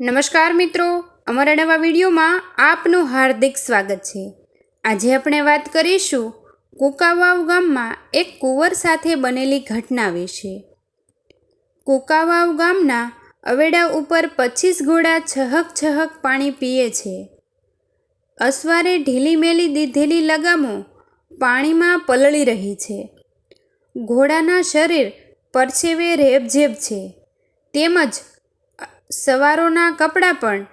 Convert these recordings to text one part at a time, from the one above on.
નમસ્કાર મિત્રો, અમારા નવા વિડીયોમાં આપનું હાર્દિક સ્વાગત છે. આજે આપણે વાત કરીશું કુકાવાવ ગામમાં એક કુંવર સાથે બનેલી ઘટના વિશે. કુકાવાવ ગામના અવેડા ઉપર પચીસ ઘોડા છહક છહક પાણી પીએ છે. અસવારે ઢીલી મેલી દીધેલી લગામો પાણીમાં પલળી રહી છે. ઘોડાના શરીર પરછેવે રેબઝેબ છે. તેમજ સવારોના કપડાં પણ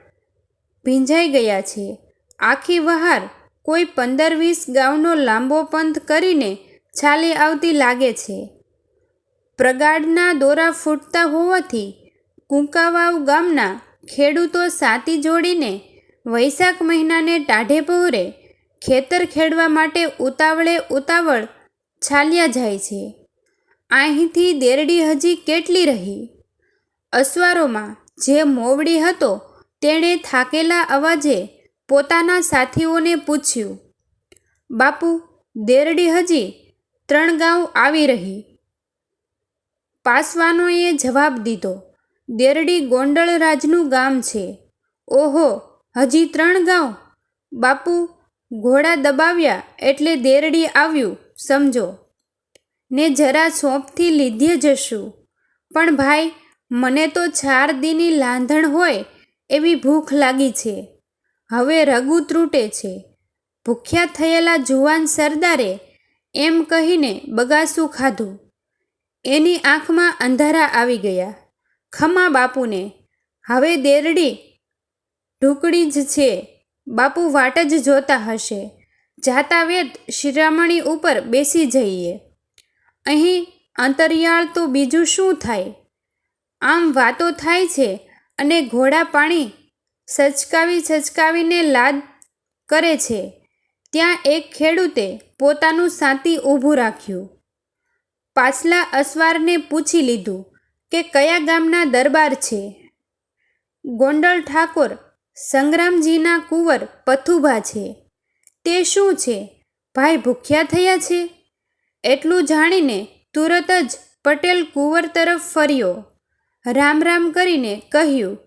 ભીંજાઈ ગયા છે. આખી વહાર કોઈ પંદર વીસ ગાઉનો લાંબો પંથ કરીને છાલી આવતી લાગે છે. પ્રગાઢના દોરા ફૂટતા હોવાથી કુંકાવાવ ગામના ખેડૂતો સાતી જોડીને વૈશાખ મહિનાને ટાઢે પહોરે ખેતર ખેડવા માટે ઉતાવળે ઉતાવળ છાલ્યા જાય છે. અહીંથી દેરડી હજી કેટલી રહી? અસવારોમાં જે મોવડી હતો, તેણે થાકેલા અવાજે પોતાના સાથીઓને પૂછ્યું, બાપુ, દેરડી હજી ત્રણ ગાંવ આવી રહી. પાસવાનોએ જવાબ દીધો, દેરડી ગોંડળરાજનું ગામ છે. ઓહો, હજી ત્રણ ગાંવ? બાપુ, ઘોડા દબાવ્યા એટલે દેરડી આવ્યું, સમજો. ને જરા સોંપથી લીધે જશું. પણ ભાઈ મને તો ચાર દીની લાંધણ હોય એવી ભૂખ લાગી છે. હવે રગુ ત્રૂટે છે. ભૂખ્યા થયેલા જુવાન સરદારે એમ કહીને બગાસું ખાધું. એની આંખમાં અંધારા આવી ગયા. ખમા બાપુને, હવે દેરડી ઢુકડી જ છે. બાપુ વાટ જ જોતા હશે. જાતા વેત શિરામણી ઉપર બેસી જઈએ. અહીં અંતરિયાળ તો બીજું શું થાય? આમ વાતો થાય છે અને ઘોડા પાણી સચકાવી સચકાવીને લાદ કરે છે. ત્યાં એક ખેડૂતે પોતાનું સાતી ઊભું રાખ્યું. પાછલા અસવારને પૂછી લીધું કે કયા ગામના દરબાર છે? ગોંડલ ઠાકોર સંગ્રામજીના કુંવર પથુભા છે. તે શું છે? ભાઈ ભૂખ્યા થયા છે? એટલું જાણીને તુરત જ પટેલ કુંવર તરફ ફર્યો. રામ રામ કરીને કહ્યું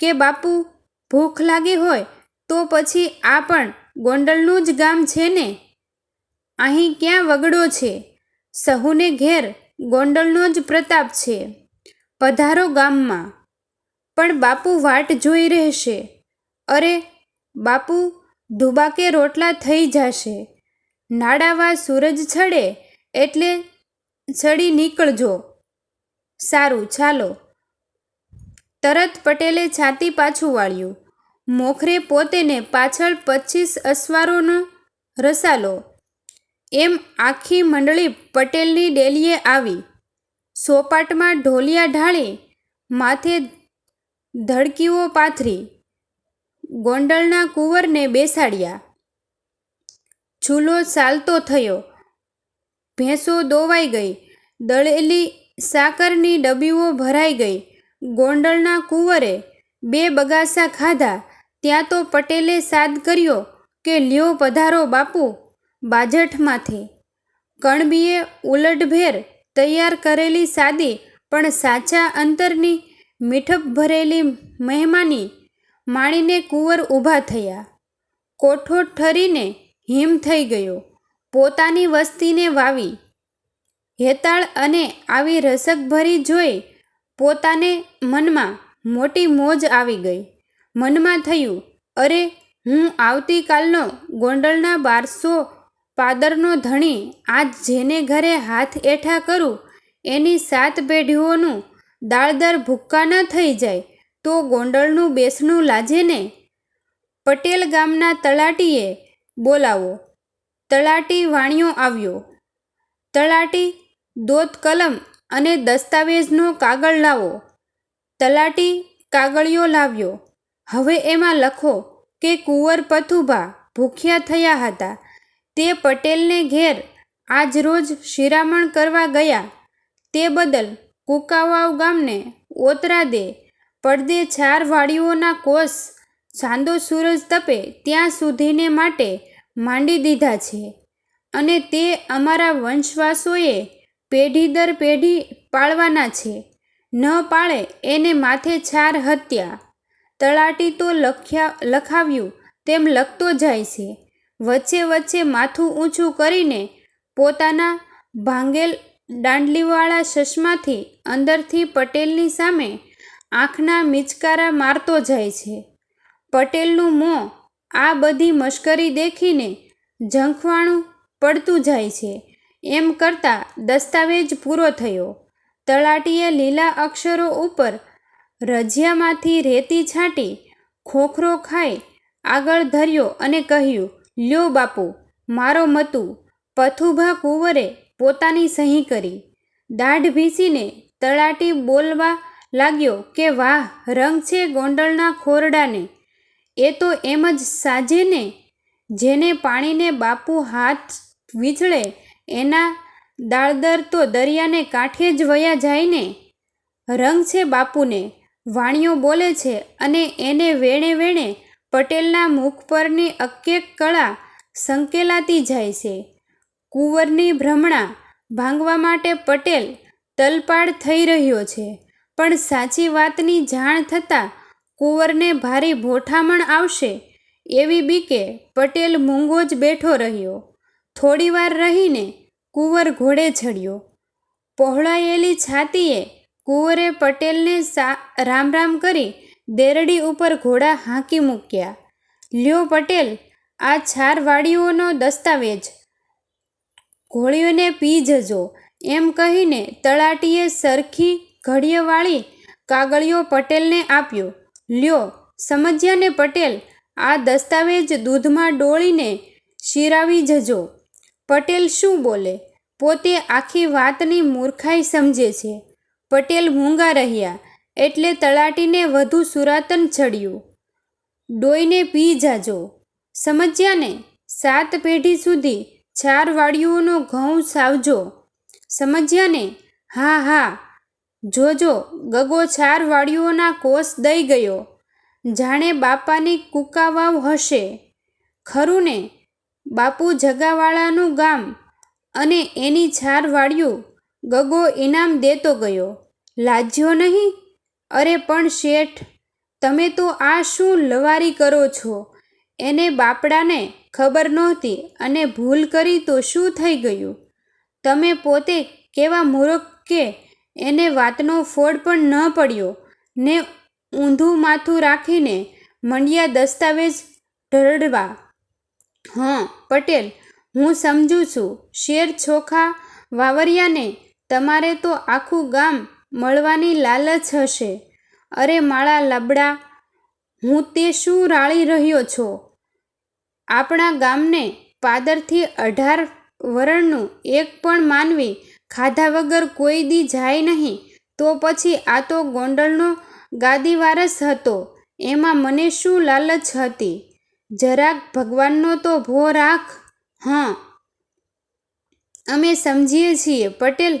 કે, બાપુ, ભૂખ લાગી હોય તો પછી આ પણ ગોંડલનું જ ગામ છે ને? અહીં ક્યાં વગડો છે? સહુને ઘેર ગોંડલનો જ પ્રતાપ છે પધારો ગામમાં. પણ બાપુ વાટ જોઈ રહેશે. અરે, બાપુ ધુબાકે રોટલા થઈ જશે. નાડાવા સૂરજ છડે એટલે ચડી નીકળજો. સારું, ચાલો. તરત પટેલે છાતી પાછું વાળ્યું. મોખરે પોતેને પાછળ પચીસ અસવારોનો રસાલો. એમ આખી મંડળી પટેલની ડેલીએ આવી. સોપાટમાં ઢોલિયા ઢાળી, માથે ધડકીઓ પાથરી, ગોંડલના કુંવરને બેસાડ્યા. ચૂલો ચાલતો થયો. ભેંસો દોવાઈ ગઈ. દળેલી સાકરની ડબીઓ ભરાઈ ગઈ. ગોંડલના કુંવરે બે બગાસા ખાધા, ત્યાં તો પટેલે સાદ કર્યો કે લ્યો પધારો બાપુ બાજઠમાંથી. કણબીએ ઉલટભેર તૈયાર કરેલી સાદી પણ સાચા અંતરની મીઠપ ભરેલી મહેમાની માણીને કુંવર ઊભા થયા. કોઠો ઠરીને હિમ થઈ ગયો, પોતાની વસ્તીને વાવી. હેતાળ અને આવી રસકભરી જોઈ પોતાને મનમાં મોટી મોજ આવી ગઈ. મનમાં થયું, અરે, હું આવતીકાલનો ગોંડલના બારસો પાદરનો ધણી આજ જેને ઘરે હાથ એઠા કરું, એની સાત પેઢીઓનું દાળદર ભૂક્કા ન થઈ જાય, તો ગોંડલનું બેસણું લાજે ને પટેલ ગામના તલાટીએ બોલાવો. તલાટી વાણિયો આવ્યો. તલાટી, દોત કલમ અને દસ્તાવેજનો કાગળ લાવો. તલાટી કાગળિયો લાવ્યો. હવે એમાં લખો કે કુંવર પથુભા ભૂખ્યા થયા હતા. તે પટેલને ઘેર આજ રોજ શિરામણ કરવા ગયા. તે બદલ કુકાવાવ ગામને ઓતરા દે. પડદે ચાર વાડીઓના કોષ ચાંદો સૂરજ તપે ત્યાં સુધીને માટે માંડી દીધા છે. અને તે અમારા વંશવાસોએ પેઢી દર પેઢી પાળવાના છે. ન પાળે એને માથે છાર હત્યા. તળાટી તો લખ્યા, લખાવ્યું, તેમ લખતો જાય છે. વચ્ચે વચ્ચે માથું ઊંચું કરીને પોતાના ભાંગેલ દાંડલીવાળા ચશ્માથી અંદરથી પટેલની સામે આંખના મિચકારા મારતો જાય છે. પટેલનું મોં આ બધી મશ્કરી દેખીને ઝંખવાણું પડતું જાય છે. એમ કરતાં દસ્તાવેજ પૂરો થયો. તળાટીએ લીલા અક્ષરો ઉપર રજિયામાંથી રેતી છાંટી, ખોખરો ખાઈ આગળ ધર્યો અને કહ્યું, લ્યો બાપુ, મારો મતું, પથુભા કુંવરે પોતાની સહી કરી. દાઢ ભીસીને તળાટી બોલવા લાગ્યો કે, વાહ, રંગ છે ગોંડલના ખોરડાને. એ તો એમ જ સાજેને જેને પાણીને બાપુ હાથ વીછળે એના દાળદર તો દરિયાને કાંઠે જ વયા જાય ને રંગ છે બાપુને, વાણીઓ બોલે છે અને એને વેણે વેણે પટેલના મુખ પરની અકેક કળા સંકેલાતી જાય છે. કુંવરની ભ્રમણા ભાંગવા માટે પટેલ તલપાડ થઈ રહ્યો છે. પણ સાચી વાતની જાણ થતાં કુંવરને ભારે ભોઠામણ આવશે એવી બીકે પટેલ મૂંગો જ બેઠો રહ્યો. થોડીવાર રહીને કુંવર ઘોડે ચડ્યો. પહોળાયેલી છાતીએ કુંવરે પટેલને સા રામ રામ કરી દેરડી ઉપર ઘોડા હાંકી મૂક્યા. લ્યો પટેલ, આ છારવાડીઓનો દસ્તાવેજ. ઘોડીઓને પી જજો. એમ કહીને તળાટીએ સરખી ઘડીએવાળી કાગળિયો પટેલને આપ્યો. લ્યો, સમજ્યાને પટેલ, આ દસ્તાવેજ દૂધમાં ડોળીને શિરાવી જજો. પટેલ શું બોલે? પોતે આખી વાતની મૂર્ખાઈ સમજે છે. પટેલ મૂંગા રહ્યા, એટલે તળાટીને વધુ સુરાતન ચડ્યું ડોઈને પી જાજો. સમજ્યા ને? સાત પેઢી સુધી ચાર વાડીઓનો ઘઉં સાવજો. સમજ્યા ને? હા હા. જોજો, ગગો ચાર વાડીઓના કોષ દઈ ગયો. જાણે બાપાની કુકાવાવ હશે. ખરું ને? બાપુ જગાવાળાનું ગામ અને એની છાર વાળ્યું ગગો ઇનામ દેતો ગયો. લાજ્યો નહીં? અરે પણ શેઠ, તમે તો આ શું લવારી કરો છો? એને બાપડાને ખબર નહોતી અને ભૂલ કરી તો શું થઈ ગયું? તમે પોતે કેવા મૂરખ કે એને વાતનો ફોડ પણ ન પડ્યો? ને ઊંધું માથું રાખીને મંડ્યા દસ્તાવેજ ઢળવા હં, પટેલ, હું સમજું છું. શેર છોખા વાવરિયાને તમારે તો આખું ગામ મળવાની લાલચ હશે. અરે માળા લબડા, હું તે શું રાળી રહ્યો છો? આપણા ગામને પાદરથી અઢાર વરણનું એક પણ માનવી ખાધા વગર કોઈ દી જાય નહીં. તો પછી આ તો ગોંડલનો ગાદીવારસ હતો. એમાં મને શું લાલચ હતી? જરાક ભગવાનનો તો ભો રાખ. હં. અમે સમજીએ છીએ, પટેલ.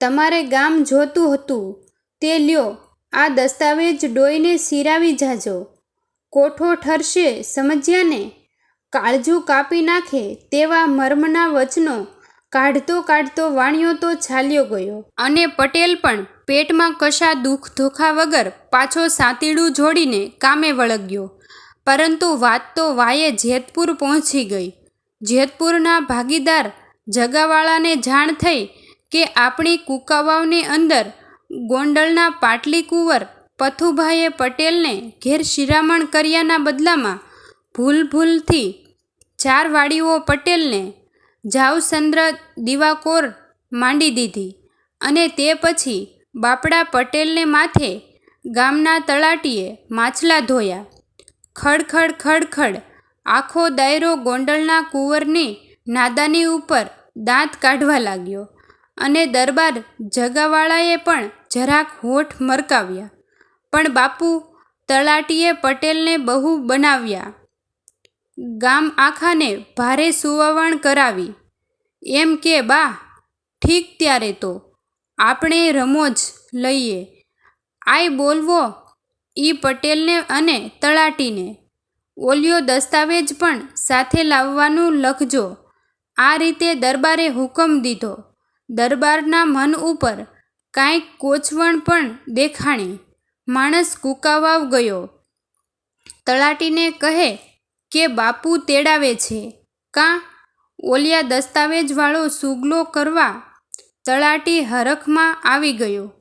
તમારે ગામ જોતું હતું. તે લ્યો, આ દસ્તાવેજ ડોઈને સિરાવી જાજો. કોઠો ઠરશે, સમજ્યા ને? કાળજું કાપી નાખે, તેવા મર્મના વચનો કાઢતો કાઢતો વાણિયો તો ચાલ્યો ગયો. અને પટેલ પણ પેટમાં કશા દુઃખ ધોખા વગર પાછો સાતીડું જોડીને કામે વળગ્યો. પરંતુ વાત તો વાયે જેતપુર પહોંચી ગઈ. જેતપુરના ભાગીદાર જગાવાળાને જાણ થઈ કે આપણી કુકાવાવની અંદર ગોંડલના પાટલી કુંવર પથુભાઈએ પટેલને ઘેર શિરામણ કર્યાના બદલામાં ભૂલ ભૂલથી ચાર વાડીઓ પટેલને જાવચંદ્ર દિવાકોર માંડી દીધી અને તે પછી બાપડા પટેલને માથે ગામના તળાટીએ માછલા ધોયા. ખડખડ ખડખડ. આખો દાયરો ગોંડલના કુંવરની નાદાની ઉપર દાંત કાઢવા લાગ્યો અને દરબાર જગાવાળાએ પણ જરાક હોઠ મરકાવ્યા. પણ બાપુ તલાટીએ પટેલને બહુ બનાવ્યા. ગામ આખાને ભારે સુવાવણ કરાવી. એમ કે, બા, ઠીક ત્યારે તો. આપણે રમોજ લઈએ. આય બોલવો ઈ પટેલને અને તળાટીને. ઓલિયો દસ્તાવેજ પણ સાથે લાવવાનું લખજો. આ રીતે દરબારે હુકમ દીધો. દરબારના મન ઉપર કાંઈક કોચવણ પણ દેખાણી. માણસ કુકાવાવ ગયો. તલાટીને કહે કે બાપુ તેડાવે છે. કાં? ઓલિયા દસ્તાવેજવાળો સુગલો કરવા તલાટી હરખમાં આવી ગયો.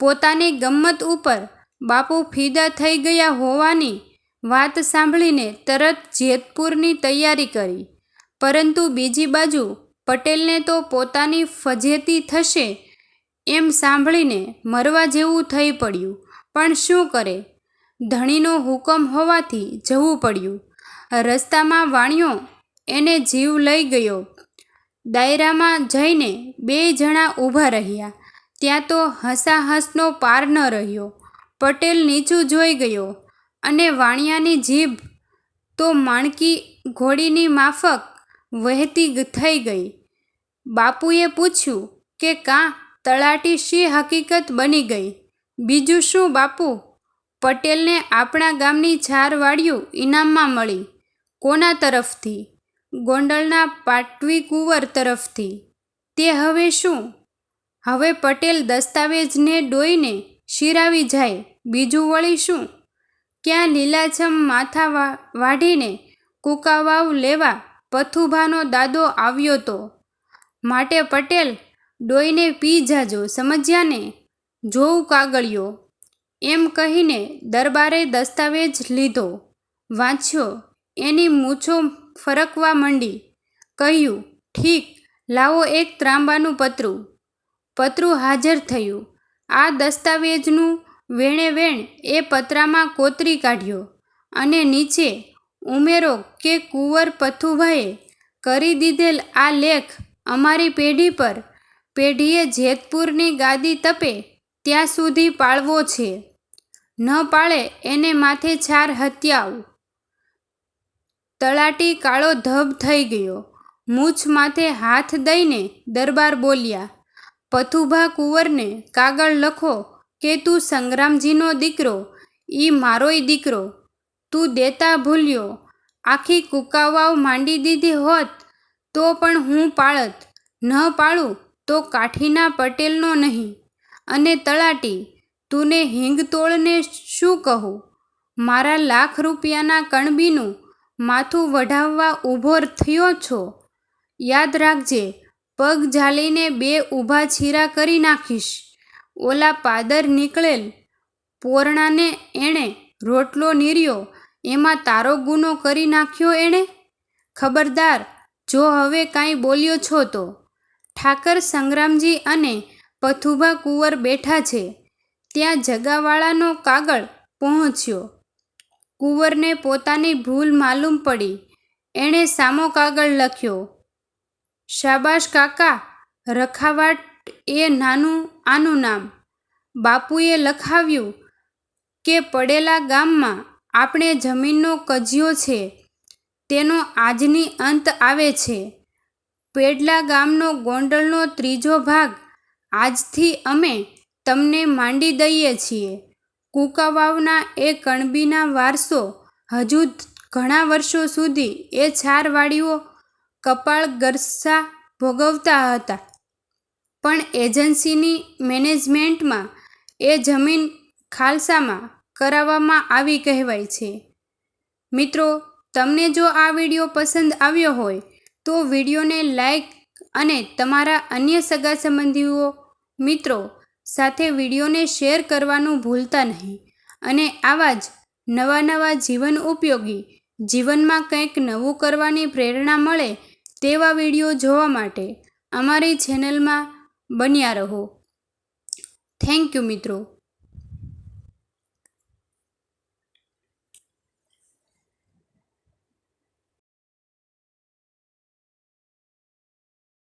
પોતાની ગમ્મત ઉપર બાપુ ફિદા થઈ ગયા હોવાની વાત સાંભળીને તરત જેતપુરની તૈયારી કરી. પરંતુ બીજી બાજુ પટેલને તો પોતાની ફજેતી થશે એમ સાંભળીને મરવા જેવું થઈ પડ્યું. પણ શું કરે? ધણીનો હુકમ હોવાથી જવું પડ્યું. રસ્તામાં વાણિયો એને જીવ લઈ ગયો. દાયરામાં જઈને બે જણા ઊભા રહ્યા. ત્યાં તો હસાહસનો પાર ન રહ્યો. પટેલ નીચું જોઈ ગયો અને વાણિયાની જીભ તો માણકી ઘોડીની માફક વહેતી થઈ ગઈ. બાપુએ પૂછ્યું કે કાં તળાટી શી હકીકત બની ગઈ? બીજું શું બાપુ? પટેલને આપણા ગામની ચાર વાડિયું ઇનામમાં મળી. કોના તરફથી? ગોંડલના પાટવી કુંવર તરફથી. તે હવે શું? હવે પટેલ દસ્તાવેજને ડોઈને શિરાવી જાય. બીજું વળી શું? ક્યાં લીલાછમ માથા વાઢીને કુકાવાવ લેવા પથુભાનો દાદો આવ્યો તો? માટે પટેલ, ડોઈને પી જાજો સમજ્યા ને જોઉં કાગળિયો. એમ કહીને દરબારે દસ્તાવેજ લીધો. વાંચ્યો. એની મૂછો ફરકવા માંડી. કહ્યું, ઠીક, લાવો એક ત્રાંબાનું પતરું. પતરું હાજર થયું. આ દસ્તાવેજનું વેણે વેણ એ પતરામાં કોતરી કાઢ્યો અને નીચે ઉમેરો કે કુંવર પથુભાઈએ કરી દીધેલ આ લેખ અમારી પેઢી પર પેઢીએ જેતપુરની ગાદી તપે ત્યાં સુધી પાળવો છે. ન પાળે એને માથે છાર હત્યાઓ તળાટી કાળો ધબ થઈ ગયો. મૂછ માથે હાથ દઈને દરબાર બોલ્યા પથુભા કુંવરને કાગળ લખો કે તું સંગ્રામજીનો દીકરો, ઈ મારોય દીકરો. તું દેતા ભૂલ્યો, આખી કુકાવાવ માંડી દીધી હોત, તો પણ હું પાળત. ન પાળું તો કાઠીના પટેલનો નહીં. અને તળાટી તુને હિંગતોળને શું કહું? મારા લાખ રૂપિયાના કણબીનું માથું વઢાવવા ઊભો થયો છો. યાદ રાખજે પગ ઝાલીને બે ઊભા છીરા કરી નાખીશ. ઓલા પાદર નીકળેલ પોરણાને એણે રોટલો નીર્યો. એમાં તારો ગુનો કરી નાખ્યો એણે? ખબરદાર, જો હવે કાંઈ બોલ્યો છો તો. ઠાકર સંગ્રામજી અને પથુભા કુંવર બેઠા છે. ત્યાં જગાવાળાનો કાગળ પહોંચ્યો. કુંવરને પોતાની ભૂલ માલુમ પડી. એણે સામો કાગળ લખ્યો. શાબાશ કાકા, રખાવાટ એ નાનું, આનું નામ. બાપુએ લખાવ્યું કે પડેલા ગામમાં આપણે જમીનનો કજિયો છે. તેનો આજની અંત આવે છે. પેડલા ગામનો ગોંડલનો ત્રીજો ભાગ આજથી અમે તમને માંડી દઈએ છીએ. કુકાવાવના એ કણબીના વારસો હજુ ઘણા વર્ષો સુધી એ ચાર વાડીઓ કપાળ ગરસા ભોગવતા હતા. પણ એજન્સીની મેનેજમેન્ટમાં એ જમીન ખાલસામાં કરાવવામાં આવી કહેવાય છે. મિત્રો, તમને જો આ વીડિયો પસંદ આવ્યો હોય, તો વિડીયોને લાઈક અને તમારા અન્ય સગા સંબંધીઓ, મિત્રો સાથે વિડીયોને શેર કરવાનું ભૂલતા નહીં. અને આવા જ નવા નવા જીવન ઉપયોગી જીવનમાં કંઈક નવું કરવાની પ્રેરણા મળે તેવા વીડિયો જોવા માટે અમારી ચેનલમાં બન્યા રહો. થેન્ક યુ મિત્રો.